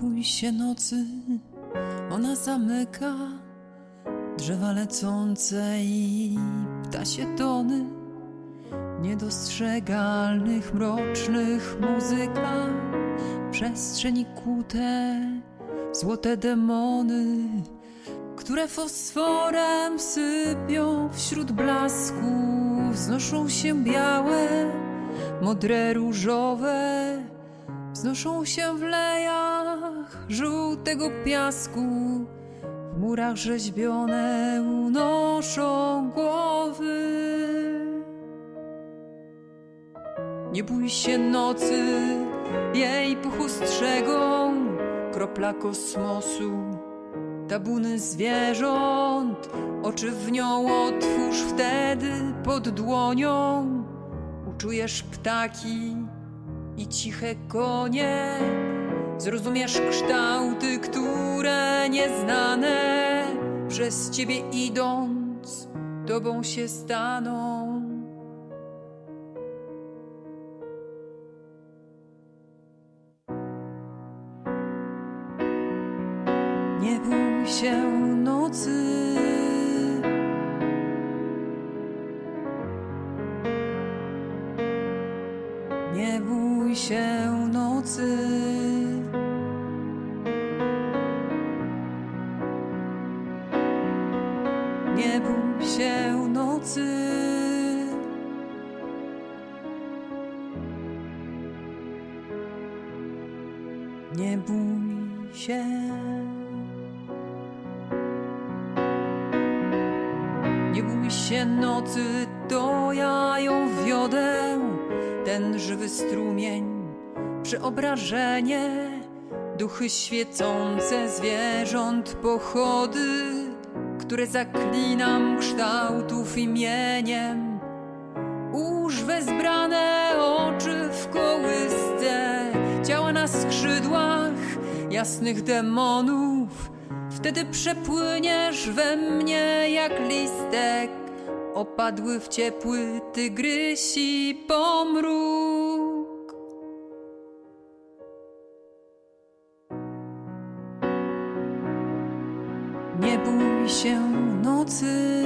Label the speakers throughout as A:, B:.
A: bój się nocy, ona zamyka drzewa lecące i ptasie tony niedostrzegalnych, mrocznych muzyka, przestrzeni kłute, złote demony, które fosforem sypią wśród blasku, wznoszą się białe, modre, różowe, wznoszą się w lejach żółtego piasku, w murach rzeźbione unoszą głowy. Nie bój się nocy, jej puchu strzegą, kropla kosmosu, tabuny zwierząt, oczy w nią otwórz wtedy pod dłonią, uczujesz ptaki i ciche konie, zrozumiesz kształty, które nieznane przez ciebie idąc, tobą się staną. Nie bój się nocy. Bój się nocy. Nie bój się nocy. Nie bój się. Nie bój się nocy, to ja ją wiodę, ten żywy strumień, przeobrażenie, duchy świecące zwierząt, pochody, które zaklinam kształtów imieniem. Uż wezbrane oczy w kołysce, ciała na skrzydłach jasnych demonów. Wtedy przepłyniesz we mnie jak listek, opadły w ciepły tygrysi pomruk. Nie bój się nocy.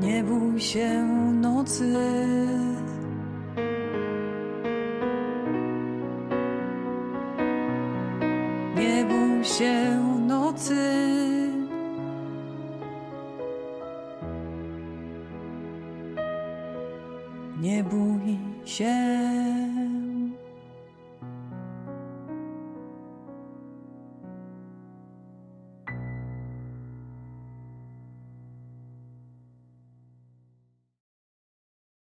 A: Nie bój się nocy. Bój się nocy. Nie bój się